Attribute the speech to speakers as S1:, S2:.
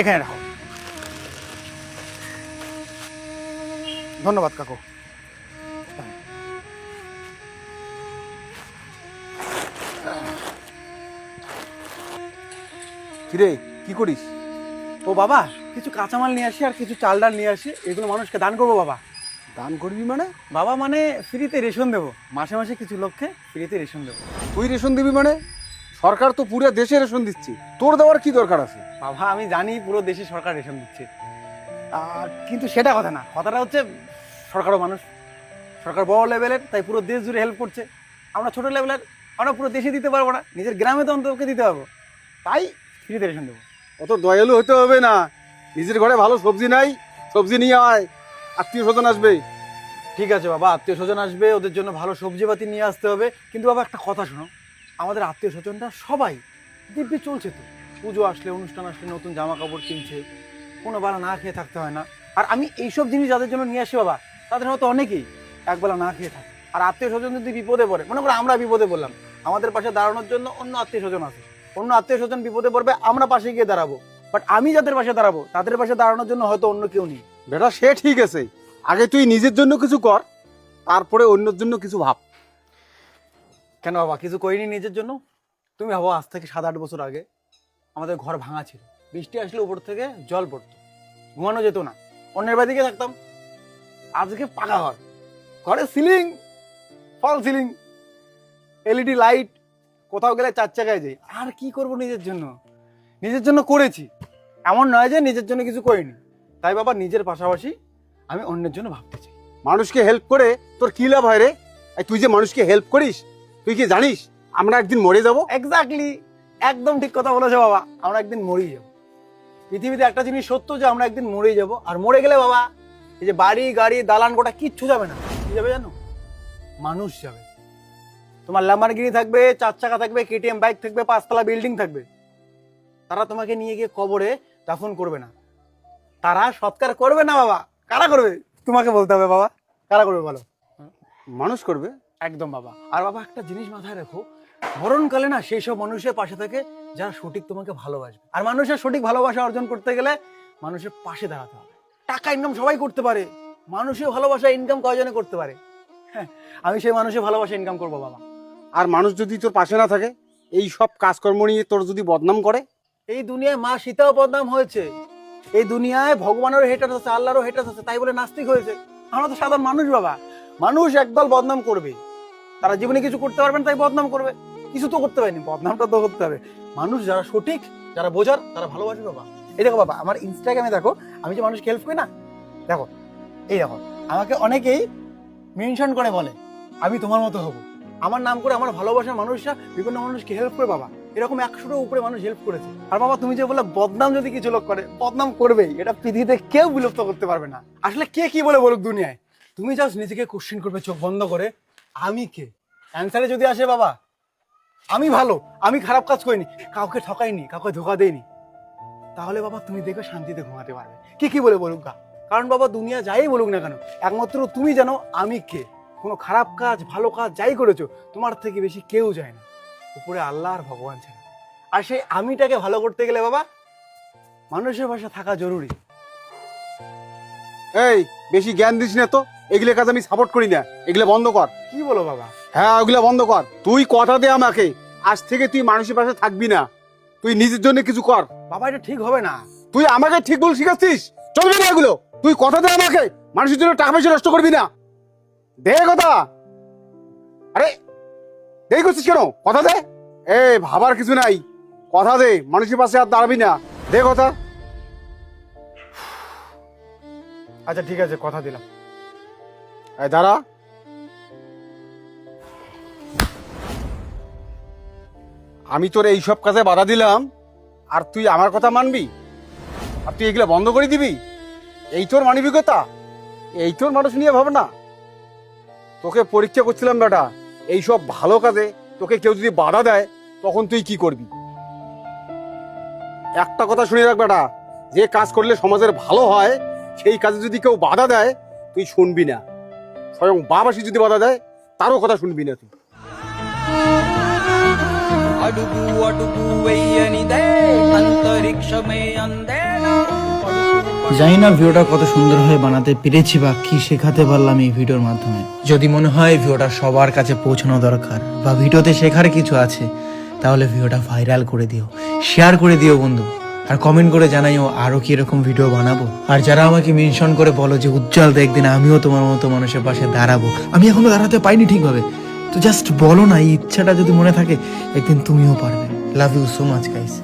S1: এখানে রাখো। ধন্যবাদ কাকু।
S2: কিরে কি করিস?
S1: ও বাবা কিছু কাঁচামাল নিয়ে আসি আর কিছু চাল ডাল নিয়ে আসি এগুলো মানুষকে দান করব বাবা।
S2: দান করবি মানে?
S1: বাবা মানে ফ্রিতে রেশন দেবো। মাসে মাসে কিছু লোককে ফ্রিতে রেশন দেবো।
S2: তুই রেশন দিবি মানে? সরকার তো পুরো দেশে রেশন দিচ্ছে। তোর দেওয়ার কি দরকার আছে?
S1: বাবা আমি জানি পুরো দেশে সরকার রেশন দিচ্ছে। আর কিন্তু সেটা কথা না। কথাটা হচ্ছে সরকারও মানুষ। সরকার বড় লেভেলের তাই পুরো দেশ জুড়ে হেল্প করছে। আমরা ছোট লেভেলের আমরা পুরো দেশে দিতে পারব না। নিজের গ্রামে তো অন্তকে দিতে পারব। তাই ফ্রিতে রেশন দেবো।
S2: অত দয়ালু হতে হবে না। নিজের ঘরে ভালো সবজি নাই সবজি নিয়ে আয়। আত্মীয় স্বজন আসবে।
S1: ঠিক আছে বাবা আত্মীয় স্বজন আসবে ওদের জন্য ভালো সবজিপাতি নিয়ে আসতে হবে। কিন্তু বাবা একটা কথা শোনো। আমাদের আত্মীয় স্বজনরা সবাই দিব্যি চলছে তো। পুজো আসলে, অনুষ্ঠান আসলে, নতুন জামা কাপড় কিনছে, কোনো বেলা না খেয়ে থাকতে হয় না। আর আমি এইসব জিনিস যাদের জন্য নিয়ে আসি বাবা, তাদের হয়তো অনেকেই একবেলা না খেয়ে থাকে। আর আত্মীয় স্বজন যদি বিপদে পড়ে, মনে করো আমরা বিপদে পড়লাম, আমাদের পাশে দাঁড়ানোর জন্য অন্য আত্মীয় স্বজন আছে। অন্য আত্মীয় স্বজন বিপদে পড়বে, আমরা পাশে গিয়ে দাঁড়াবো। বাট আমি যাদের পাশে দাঁড়াবো, তাদের পাশে দাঁড়ানোর জন্য হয়তো অন্য কেউ নেই।
S2: বেটা, সে ঠিক আছে। আগে তুই নিজের জন্য কিছু কর, তারপরে অন্যের জন্য কিছু ভাব।
S1: কেন বাবা? কিছু করিনি নিজের জন্য? তুমি ভাবো, আজ থেকে সাত আট বছর আগে আমাদের ঘর ভাঙা ছিল। বৃষ্টি আসলে উপর থেকে জল পড়তো। ঘুমানো যেত না। অন্যের বাড়িতে থাকতাম। আজকে পাকা ঘর। ঘরে ceiling fall ceiling LED light কোথাও গেলে চার চাকায় যাই। আর কি করব নিজের জন্য? নিজের জন্য করেছি। এমন নয় যে নিজের জন্য কিছু করিনি। তাই বাবা, নিজের পাশাপাশি আমি অন্যের জন্য ভাবতে চাই।
S2: মানুষকে হেল্প করে তোর কি লাভ হয় রে? তুই যে মানুষকে হেল্প করিস তুই কি জানিস আমরা একদিন মরে যাব?
S1: এক্স্যাক্টলি একদম ঠিক কথা বলেছ বাবা আমরা একদিন মরেই যাব। পৃথিবীতে একটা জিনিস সত্য যে আমরা একদিন মরেই যাব। আর মরে গেলে বাবা এই যে বাড়ি গাড়ি দালান গোটা কিচ্ছু যাবে না। কি যাবে জানো? মানুষ যাবে। তোমার ল্যাম্বারগিনি থাকবে চার চাকা থাকবে কেটিএম বাইক থাকবে পাঁচতলা বিল্ডিং থাকবে। তারা তোমাকে নিয়ে গিয়ে কবরে দাফন করবে না। তারা সৎকার করবে না বাবা? কারা করবে? তোমাকে বলতে হবে বাবা। কারা করবে বলো?
S2: মানুষ করবে?
S1: একদম বাবা। আর বাবা একটা জিনিস মাথায় রেখো মরণকালে না সেই সব মানুষের পাশে থাকে যারা সঠিক তোমাকে ভালোবাসবে। আর মানুষের সঠিক ভালোবাসা অর্জন করতে গেলে মানুষের পাশে দাঁড়াতে হবে। টাকা ইনকাম সবাই করতে পারে। মানুষের ভালোবাসা ইনকাম কয়জনে করতে পারে? হ্যাঁ আমি সেই মানুষের ভালোবাসা ইনকাম করব বাবা।
S2: আর মানুষ যদি তোর পাশে না থাকে এই সব কাজকর্ম নিয়ে তোর যদি বদনাম করে?
S1: এই দুনিয়ায় মা সীতাও বদনাম হয়েছে। এই দুনিয়ায় ভগবানেরও হেটার আছে আল্লাহরও হেটার আছে তাই বলে নাস্তিক হয়েছে। আমরা তো সাধারণ মানুষ বাবা। মানুষ একদল বদনাম করবে। তারা জীবনে কিছু করতে পারবে না, তাই বদনাম করবে। কিছু তো করতে পারেনি, বদনামটা তো করতে হবে। মানুষ যারা সঠিক, যারা বোঝার, তারা ভালোবাসে বাবা। এই দেখো বাবা, আমার ইনস্টাগ্রামে দেখো, আমি যে মানুষকে হেল্প করি না, দেখো, এই দেখো, আমাকে অনেকেই মেনশন করে বলে, আমি তোমার মতো হব। আমার নাম করে আমার ভালোবাসার মানুষরা বিভিন্ন মানুষকে হেল্প করে বাবা। এরকম একশোটার উপরে মানুষ হেল্প করেছে। আর বাবা, তুমি যে বলে বদনাম যদি কিছু লোক করে, বদনাম করবেই, এটা পৃথিবীতে কেউ বিলুপ্ত করতে পারবে না। আসলে কে কি বলে বলুক দুনিয়ায়? তুমি জাস্ট নিজেকে কোশ্চেন করবে, চোখ বন্ধ করে আমি কে? অ্যান্সারে যদি আসে বাবা, আমি ভালো, আমি খারাপ কাজ করিনি, কাউকে ঠকাইনি, কাউকে ধোকা দেইনি। তাহলে বাবা তুমি দেখবে শান্তিতে ঘুমাতে পারবে। কি কি বলে বলুক গা? কারণ বাবা দুনিয়া যাই বলুক না কেন, একমাত্র তুমি জানো আমি কে। কোনো খারাপ কাজ, ভালো কাজ যাই করেছ, তোমার থেকে বেশি কেউ যায় না। উপরে আল্লাহ আর ভগবান ছাড়া। আর সেই আমিটাকে ভালো করতে গেলে বাবা, মানুষের ভাষা থাকা জরুরি।
S2: এই, বেশি জ্ঞান দিস না তো। এগুলো কাজ আমি সাপোর্ট করি না। এগুলো বন্ধ কর।
S1: কি বলো বাবা?
S2: হ্যাঁ ওগুলো বন্ধ কর। তুই কথা দে আমাকে। আজ থেকে তুই মানুষের পাশে থাকবি না। তুই নিজের জন্য কিছু কর।
S1: বাবা এটা ঠিক হবে না।
S2: তুই আমাকে ঠিক বল শিখাচ্ছিস? চলবে না এগুলো। তুই কথা দে আমাকে। মানুষের জন্য টাকা পয়সা নষ্ট করবি না। দে কথা। আরে দেরি করছিস কেন? কথা দে। এ ভাবার কিছু নাই। কথা দে। মানুষের পাশে আর দাঁড়াবি না। দে কথা।
S1: আচ্ছা ঠিক আছে কথা দিলাম।
S2: এই, দাঁড়া। আমি তোর এই সব কাজে বাধা দিলাম, আর তুই আমার কথা মানবি? আর তুই এগুলো বন্ধ করে দিবি? এই তোর মানবিকতা? এই তোর মানুষ নিয়ে ভাবনা? তোকে পরীক্ষা করছিলাম বেটা এই সব ভালো কাজে তোকে কেউ যদি বাধা দেয়, তখন তুই কি করবি? একটা কথা শুনে রাখ বেটা, যে কাজ করলে সমাজের ভালো হয়, সেই কাজে যদি কেউ বাধা দেয়, তুই শুনবি না। স্বয়ং বাবাসী যদি বাধা দেয় তারও কথা শুনবি না তুই
S3: అడుగు అడుగు వెయ్యనిదే అంతరిక్షమే అందేనా
S1: জানি না ভিডিওটা কত সুন্দরভাবে বানাতে পেরেছি বা কি শেখাতে পারলাম এই ভিডিওর মাধ্যমে যদি মনে হয় ভিডিওটা সবার কাছে পৌঁছানো দরকার বা ভিডিওতে শেখার কিছু আছে তাহলে ভিডিওটা ভাইরাল করে দিও শেয়ার করে দিও বন্ধু আর কমেন্ট করে জানাইও, আরও কি এরকম ভিডিও বানাবো? আর যারা আমাকে মেনশন করে বলো যে, উজ্জ্বল দা একদিন আমিও তোমার মতো মানুষের পাশে দাঁড়াবো। আমি এখনও দাঁড়াতে পাইনি ঠিকভাবে। তো জাস্ট বলো না, এই ইচ্ছাটা যদি মনে থাকে, একদিন তুমিও পারবে। Love you so much guys